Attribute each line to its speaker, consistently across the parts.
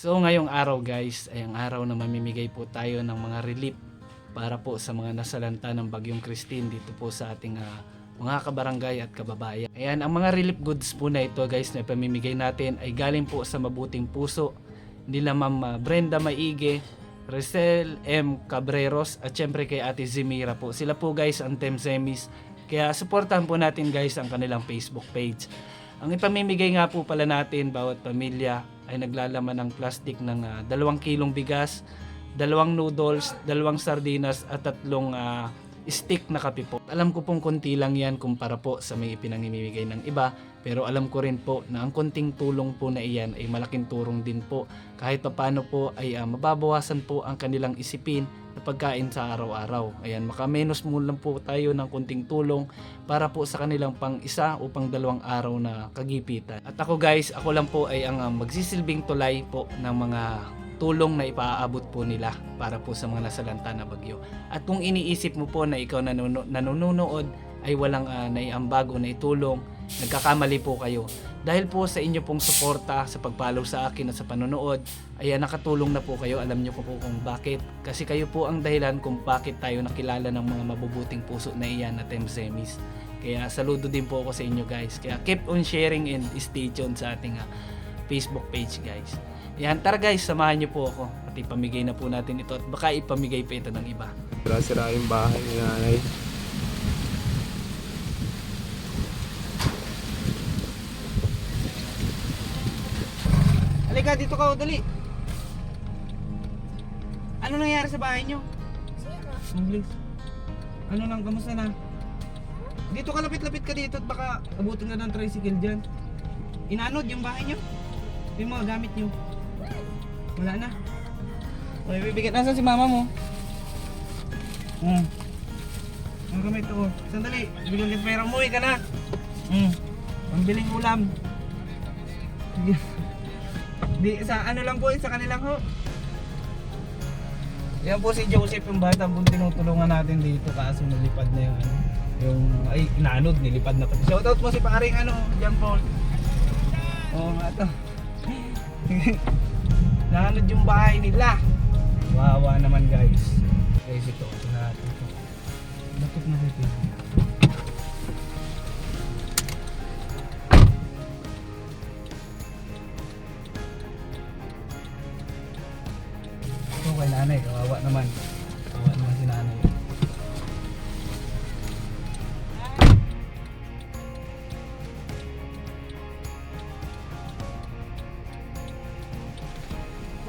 Speaker 1: So ngayong araw guys ay ang araw na mamimigay po tayo ng mga relief para po sa mga nasalanta ng Bagyong Christine dito po sa ating ah, mga kabarangay at kababayan. Ayan, ang mga relief goods po na ito guys na pamimigay natin ay galing po sa mabuting puso nila Ma'am ah, Brenda Maige, Resel M. Cabreros at syempre kay Ate Zimira po. Sila po guys ang Team Semis. Kaya supportahan po natin guys ang kanilang Facebook page. Ang ipamimigay nga po pala natin bawat pamilya ay naglalaman ng plastic ng ah, dalawang kilong bigas, dalawang noodles, dalawang sardinas at tatlong ah, stick na kape po. Alam ko pong konti lang yan kumpara po sa may pinangimimigay ng iba pero alam ko rin po na ang konting tulong po na iyan ay malaking turong din po kahit paano po ay ah, mababawasan po ang kanilang isipin na pagkain sa araw-araw. Ayan, makamenos mo lang po tayo ng konting tulong para po sa kanilang pang isa o pang dalawang araw na kagipitan. At ako guys, ako lang po ay ang ah, magsisilbing tulay po ng mga tulong na ipaaabot po nila para po sa mga nasalanta na bagyo. At kung iniisip mo po na ikaw nanuno- nanonood ay walang uh, naiambago na itulong, nagkakamali po kayo. Dahil po sa inyo pong suporta sa pagpalaw sa akin at sa panonood, ay ah, nakatulong na po kayo. Alam niyo po kung bakit. Kasi kayo po ang dahilan kung bakit tayo nakilala ng mga mabubuting puso na iyan na Tem Semis. Kaya saludo din po ako sa inyo guys. Kaya keep on sharing and stay tuned sa ating ah, Facebook page guys. Yan, tara guys, samahan niyo po ako. At ipamigay na po natin ito at baka ipamigay pa ito ng iba.
Speaker 2: Sira-sira yung bahay ni nanay.
Speaker 3: Halika, dito ka, dali. Ano nangyari sa bahay nyo? Mabilis. Ano nang, kamusta na? Dito ka, lapit-lapit ka dito at baka abutin ka ng tricycle dyan. Inanod yung bahay nyo? Yung mga gamit nyo? Wala na. May bibigyan. Nasaan si mama mo? Hmm. Ang gamit ko. Sandali. Bibigyan kita pera. Umuwi ka na. Hmm. Pambiling ulam. Sige. Di, sa ano lang po sa kanilang ho. Yan po si Joseph yung bata po tinutulungan natin dito kaso nilipad na yung ano, yung ay inanod nilipad na pati. Shoutout mo si paring ano, John Paul. Oo nga to. Nanod yung bahay nila. Wawa naman guys. Guys ito, natin. Bakit na dito? Naman. Kawawa naman si nanay.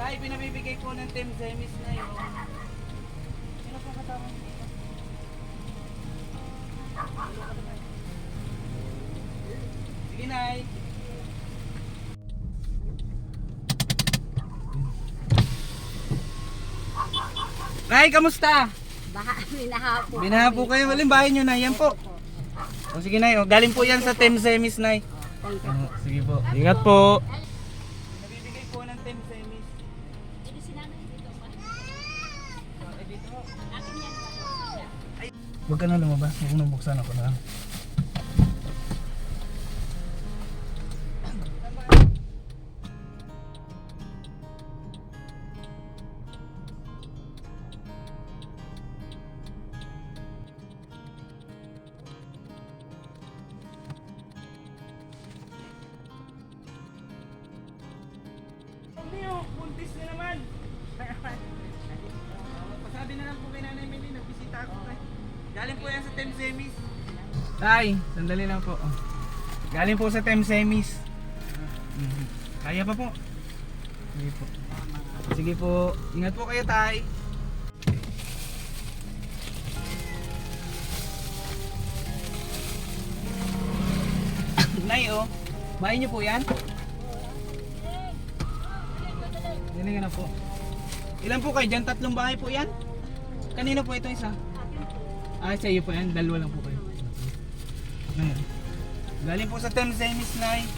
Speaker 3: Dahil pinabibigay ko ng Team Zemis na yun. Nay, kamusta?
Speaker 4: Baka minahapo.
Speaker 3: Binahapo kayo. Walang bahay nyo na. Yan po. O sige, Nay. O, galing po yan sa Team Zemis, Nay. O, sige po. Ingat po. Nabibigay po ng
Speaker 4: yan.
Speaker 3: Huwag ka na lumabas. Huwag nang buksan ako na. Na naman. Pasabi na lang po kay Nanay Meli, nagbisita ako kay. Galing po yan sa Tem Semis. Tay, sandali lang po. Galing po sa Tem Semis. Mhm. Kaya pa po. Sige po. Sige po. Ingat po kayo, Tay. Nay, oh. Bahay niyo po yan? Galing na po. Ilan po kayo dyan? Tatlong bahay po yan? Kanino po ito isa? Ah, sa iyo po yan. Dalawa lang po kayo. Ayan. Galing po sa Tem Zemis, Nay.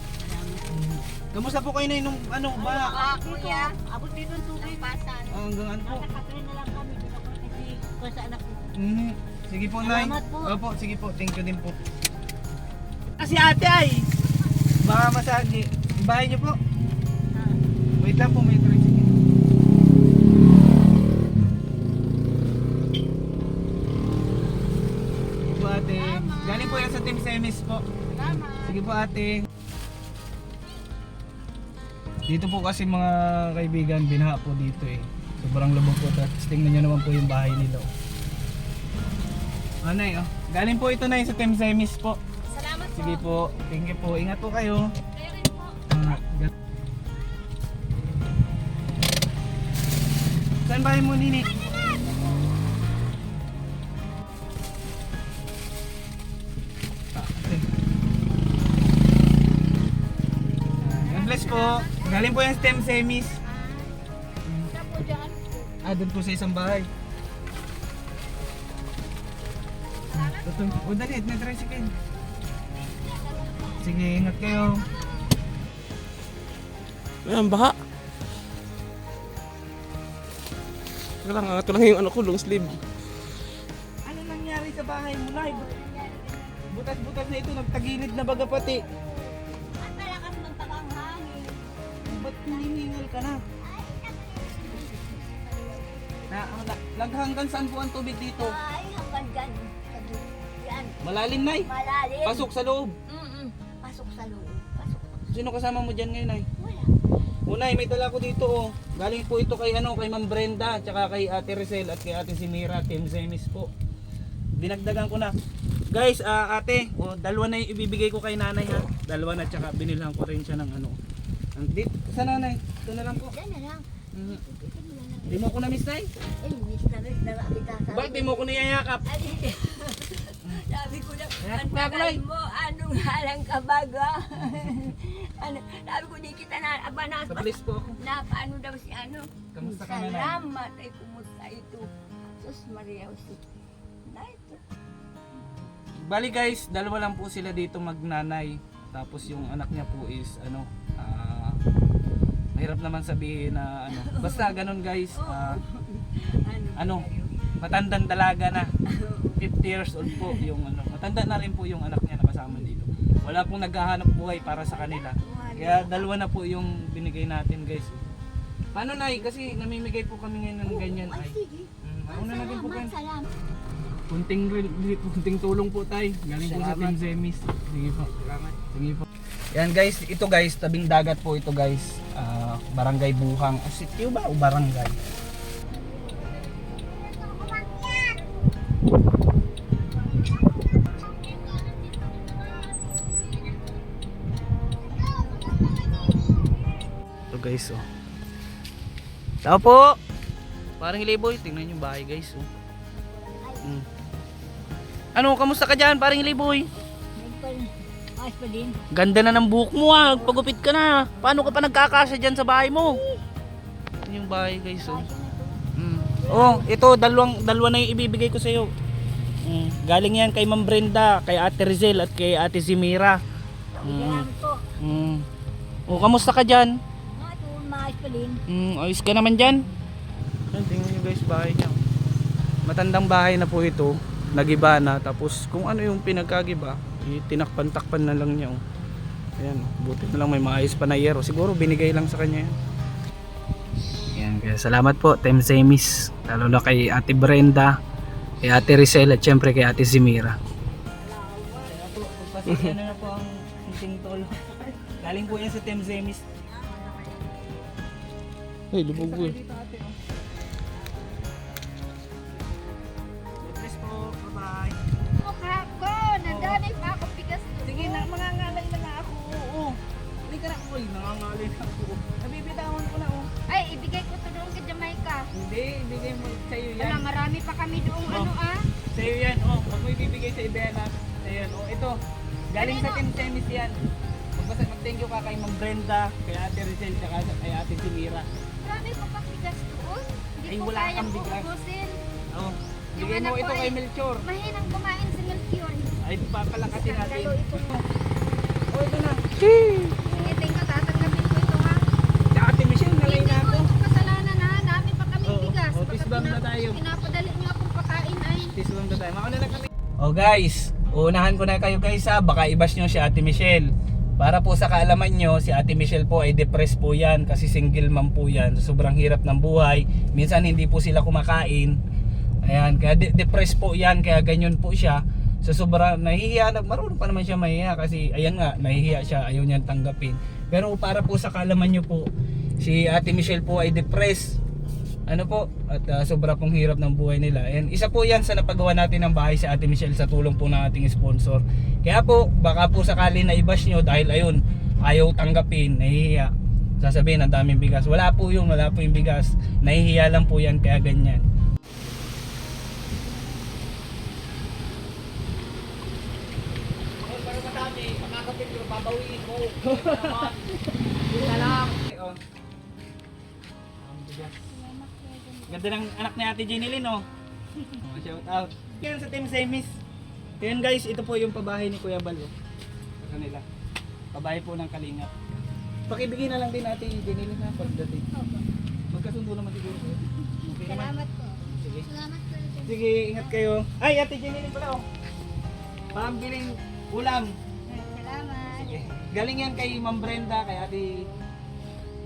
Speaker 3: Mhm. Kamusta po kayo na nung ano ba?
Speaker 4: Ah, kuya. Abot dito ang tubig. Pasan.
Speaker 3: Ah, hanggang ano po?
Speaker 4: Nakakatrin na lang kami. Dito ako kasi kung sa anak ko.
Speaker 3: Mhm. Sige po, Nay.
Speaker 4: Salamat po.
Speaker 3: Opo, sige po. Thank you din po. Ah, si ate ay. Baka masagi. Bahay niyo po.
Speaker 4: Ah.
Speaker 3: Wait lang po, may tricycle. Sige po ate. Dito po kasi mga kaibigan, binaha po dito eh. Sobrang lubog po. Tapos tingnan nyo naman po yung bahay nila. oh. Ano eh, oh. Galing po ito na sa Temsemis po.
Speaker 4: Salamat po.
Speaker 3: Sige po, thank you po. Ingat po kayo.
Speaker 4: Kayo rin po.
Speaker 3: Ah, Saan bahay mo, Nini? Po. Galing po yung stem semis.
Speaker 4: Siya po dyan.
Speaker 3: Ah, doon po sa isang bahay. Tutong, o dali, may tricycle. Sige, ingat kayo.
Speaker 2: Ayan, baha. Teka lang, ah, ito lang yung ano ko, long sleeve.
Speaker 3: Ano nangyari sa bahay mo, Nay? Butas-butas na ito, nagtagilid na baga pati. Hinihingal ka na? Na, na, naghanggang saan po ang tubig dito?
Speaker 4: Ay, hanggang dyan. Yan.
Speaker 3: Malalim, Nay.
Speaker 4: Malalim.
Speaker 3: Pasok sa loob.
Speaker 4: Mm-mm. Pasok sa loob. Pasok.
Speaker 3: Sino kasama mo dyan ngayon, Nay?
Speaker 4: Wala.
Speaker 3: Unay, may dala ko dito, oh. Galing po ito kay, ano, kay Ma'am Brenda, tsaka kay Ate Rizal at kay Ate Simira, Team Zemis po. Dinagdagan ko na. Guys, ah, ate, oh, dalawa na yung ibibigay ko kay nanay ha. Dalawa na, tsaka binilhan ko rin siya ng ano. Ang dit, sa nanay, ito na lang po.
Speaker 4: Yan na lang. Na lang.
Speaker 3: Di mo ko na miss, Nay?
Speaker 4: Eh, miss na miss na kita sa...
Speaker 3: Bakit di mo ko niyayakap?
Speaker 4: Ay, Sabi ko na, ang tagal mo, anong halang ka baga? ano, sabi ko, di kita na, aba na,
Speaker 3: police po ako.
Speaker 4: na paano daw si ano?
Speaker 3: Kamusta ka, nanay?
Speaker 4: Salamat, ay kumusta ito. Sus Maria Jose. Na ito.
Speaker 3: Bali guys, dalawa lang po sila dito magnanay. Tapos yung anak niya po is ano, ah, mahirap naman sabihin na ano. Basta ganun guys, ah, ano, matandang dalaga na. 50 years old po yung ano. Matanda na rin po yung anak niya na kasama dito. Wala pong naghahanap buhay para sa kanila. Kaya dalawa na po yung binigay natin guys. Paano na Kasi namimigay po kami ngayon ng ganyan
Speaker 4: Ay.
Speaker 3: Mm, Mauna na din po kayo. Kunting, kunting tulong po tayo. Galing po sa Team Zemis. Sige po. Sige po. Yan guys, ito guys, tabing dagat po ito guys. Ah, barangay Buhang. O sityo ba o barangay? Ito guys, oh. Tao po! Parang liboy, tingnan yung bahay guys, oh. Mm. Ano, kamusta ka dyan, parang liboy?
Speaker 4: Ayos pa din.
Speaker 3: Ganda na ng buhok mo ah, pagupit ka na. Paano ka pa nagkakasya dyan sa bahay mo? Yan yung bahay guys, oh. Mm. Oh, ito, dalawang, dalawa na yung ibibigay ko sa'yo. Mm. Galing yan kay Ma'am Brenda, kay Ate Rizel at kay Ate Zimira. Mm. Mm. Oh, kamusta ka
Speaker 4: ito, maayos pa din.
Speaker 3: Mm, ayos ka naman dyan. Yan, tingnan nyo guys bahay niya. Matandang bahay na po ito. Nagiba na. Tapos kung ano yung pinagkagiba, tinakpan-takpan na lang niya. Oh. Ayan, buti na lang may maayos pa na yero. Siguro binigay lang sa kanya yan. Yan, kaya salamat po, Team Zemis. Lalo na kay Ate Brenda, kay Ate Rizal at syempre kay Ate Zimira. Pagpasensya na na po ang kunting tolo. Galing po yan sa Team Zemis.
Speaker 2: Ay, lubog po eh.
Speaker 4: Kami doon
Speaker 3: Oh.
Speaker 4: ano ah.
Speaker 3: Sa'yo yan. Oh, huwag mo ibibigay sa Ibena. Ayan, oh, ito. Galing sa Team Tennis yan. Magbasa, mag-thank you ka kay Ma'am Brenda, kay Ate Rizal, tsaka sa- kay Ate Simira.
Speaker 4: Marami pa pa bigas doon. Hindi
Speaker 3: Ay,
Speaker 4: ko
Speaker 3: wala kang bigas.
Speaker 4: uubusin.
Speaker 3: Oh, bigay mo ito
Speaker 4: ay-
Speaker 3: kay Melchor.
Speaker 4: Mahinang kumain si Melchior.
Speaker 3: Ay, papalakasin natin.
Speaker 4: Ito mo.
Speaker 3: Oh, ito na.
Speaker 4: Hingitin ka, tatanggapin ko ito ha.
Speaker 3: Si Ate Michelle, nalay
Speaker 4: Hindi
Speaker 3: na
Speaker 4: ko
Speaker 3: ako.
Speaker 4: ito kasalanan ha. Dami pa kami
Speaker 3: Oo,
Speaker 4: bigas.
Speaker 3: oo,
Speaker 4: Baka
Speaker 3: peace bomb na
Speaker 4: pinap-
Speaker 3: tayo.
Speaker 4: Pinapadali niyo akong pakain ay.
Speaker 3: Tislang na tayo. Mauna Oh guys, uunahan ko na kayo guys ha. Baka ibas nyo si Ate Michelle. Para po sa kaalaman nyo, si Ate Michelle po ay depressed po yan kasi single mom po yan. Sobrang hirap ng buhay. Minsan hindi po sila kumakain. Ayan, kaya de- depressed po yan, kaya ganyan po siya. Sa sobra nahihiya, na- marunong pa naman siya mahihiya kasi ayan nga, nahihiya siya, ayaw niya tanggapin. Pero para po sa kalaman niyo po, si Ate Michelle po ay depressed. Ano po, at ah, sobra pong hirap ng buhay nila. And isa po yan sa napagawa natin ng bahay si Ate Michelle sa tulong po ng ating sponsor. Kaya po, baka po sakali na ibash nyo dahil ayun, ayaw tanggapin, nahihiya. Sasabihin, ang daming bigas. Wala po yung, wala po yung bigas. Nahihiya lang po yan, kaya ganyan. Ganda ng anak ni Ate Jenny Lynn, oh. oh shout out. Yan sa Team Semis. Yan guys, ito po yung pabahay ni Kuya Bal, oh. Sa kanila. Pabahay po ng Kalingap. Pakibigay na lang din Ate Jenny Lynn ha, pagdating. Magkasundo naman siguro. eh. Okay.
Speaker 4: Salamat po.
Speaker 3: Sige.
Speaker 4: Salamat po.
Speaker 3: Sige, ingat kayo. Ay, Ate Jenny Lynn pala, oh. Pambiling ulam.
Speaker 4: Salamat.
Speaker 3: Sige. Galing yan kay Ma'am Brenda, kay Ate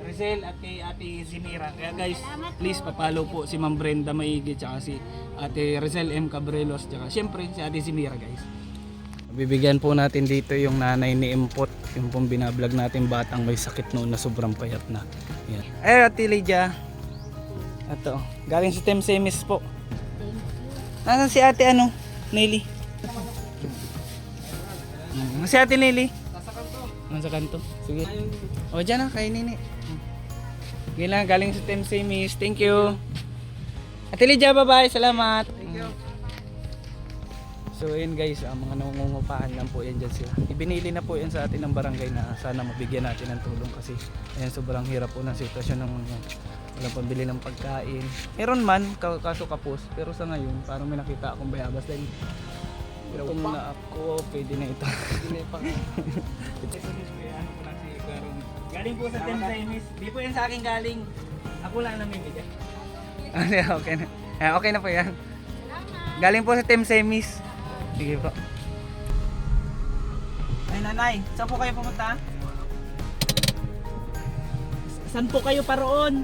Speaker 3: Rizel at kay Ate Zimira. Kaya guys, please papalo po si Ma'am Brenda Maigi tsaka si Ate Rizel M. Cabrelos tsaka syempre si Ate Zimira guys. Bibigyan po natin dito yung nanay ni Impot, yung pong binablog natin batang may sakit noon na sobrang payat na. Yan. Eh Ate Lydia. Ito, galing si Tem Semis po. Nasaan si Ate ano? Nelly. Si Ate Nelly. Nasa kanto. Sige. O dyan na, kay Nini. Sige lang, galing sa Team Semis. Thank you. Ate Lydia, bye-bye. Salamat. Thank you. So yun guys, ang mga nangungupahan lang po yan dyan sila. Ibinili na po yan sa atin ng barangay na sana mabigyan natin ng tulong kasi ayan, sobrang hirap po ng sitwasyon ng mga walang pambili ng pagkain. Meron man, ka- kaso kapos, pero sa ngayon parang may nakita akong bayabas dahil pero na ako, pwede na ito. Galing po sa Team Semis. Di po yan sa akin galing. Ako lang namimigay. Okay na. Eh, okay na po yan. Galing po sa Team Semis. Sige po. Ay nanay, saan po kayo pumunta? Saan po kayo paroon?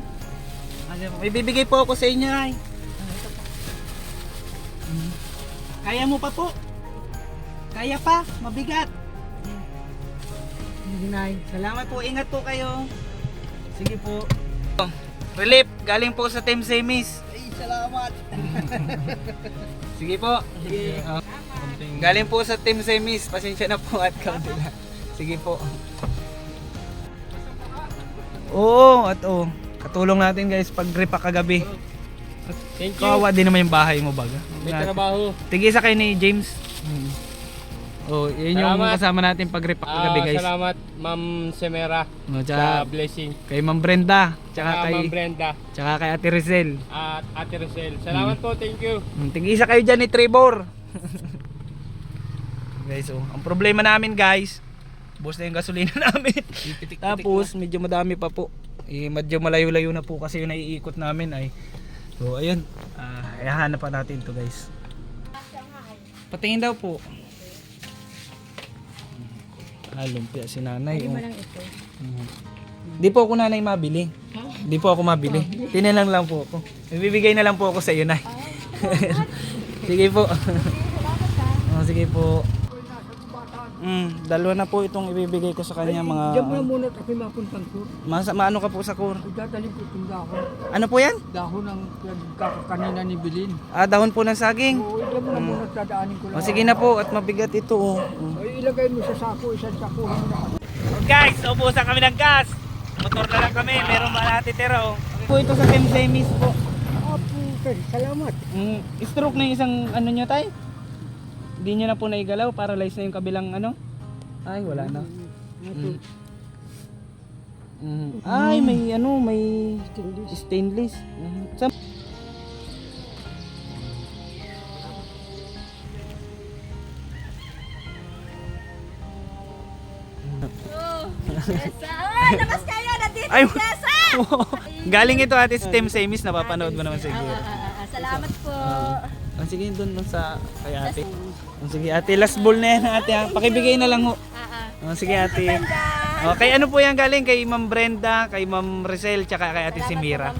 Speaker 3: Ano po? May bibigay po ako sa inyo ay. Ano, ito po. Kaya mo pa po. Kaya pa, mabigat. Sige, Nay. Salamat po, ingat po kayo. Sige po. Relief, galing po sa Team Semis. Ay, salamat. Sige po. Sige. Galing po sa Team Semis. Pasensya na po at kaunti lang. Sige po. Oo, at oo. Katulong natin guys pag repack kagabi.
Speaker 2: Thank you.
Speaker 3: Kawawa din naman yung bahay mo baga.
Speaker 2: May trabaho.
Speaker 3: Tigisa kayo ni James. Oh, yun yung
Speaker 2: Salamat.
Speaker 3: kasama natin pag repack
Speaker 2: Ah,
Speaker 3: kagabi guys.
Speaker 2: salamat Ma'am Semera
Speaker 3: No,
Speaker 2: sa
Speaker 3: tsaka
Speaker 2: blessing.
Speaker 3: kay Ma'am Brenda,
Speaker 2: Tsaka
Speaker 3: tsaka kay
Speaker 2: Ma'am Brenda
Speaker 3: tsaka kay Ate Rizel.
Speaker 2: at Ate Rosel. Salamat po, thank you.
Speaker 3: Mm, Tigisa kayo dyan ni Trevor. guys, oh, ang problema namin guys, bus na yung gasolina namin. Tapos medyo madami pa po. Eh, medyo malayo-layo na po kasi yung naiikot namin ay. So ayun, ah ihahanap pa natin to guys. Patingin daw po. Ah, lumpia si nanay. Oh. Mhm. Di po ako nanay mabili. Di po ako mabili. Tinilang lang po ako. Ibibigay na lang po ako sa iyo, nay. sige po. oh, sige po. Mm, dalawa na po itong ibibigay ko sa kanya mga
Speaker 5: Diyan mo na muna kasi mapuntang kur.
Speaker 3: Masa, maano ka po sa kur?
Speaker 5: Dadalhin ko itong dahon.
Speaker 3: Ano po yan?
Speaker 5: Dahon ng kanina ni Bilin.
Speaker 3: Ah, dahon po ng saging.
Speaker 5: Oo, diyan mo na muna dadaanin ko
Speaker 3: O
Speaker 5: lang.
Speaker 3: sige na po at mabigat ito. Oh. Mm.
Speaker 5: Ilagay mo sa sako, isang sako.
Speaker 3: Guys, ubusan kami ng gas. Motor na lang kami, meron ba natitira oh. Po ito sa Tem Semis po.
Speaker 5: Ah, puke, salamat.
Speaker 3: Mm, stroke na yung isang ano nyo tay? Hindi nyo na po naigalaw, paralyze na yung kabilang ano? Ay, wala na. Mm. Mm. Ay, may ano, may stainless. Mm. Sa-
Speaker 4: Ay, labas kayo! Nandito
Speaker 3: Ay,
Speaker 4: si Jessa!
Speaker 3: Galing ito ate sa Tem Semis, napapanood mo naman siguro.
Speaker 4: Ah, ah, ah, salamat po.
Speaker 3: Oh, sige, doon doon sa kay ate. Oh, sige ate, last ball na yan ate ha. Pakibigay na lang ho. Oh, sige ate.
Speaker 4: Brenda.
Speaker 3: Oh, ano po yan galing? Kay Ma'am Brenda, kay Ma'am Rizel, tsaka kay ate Simira.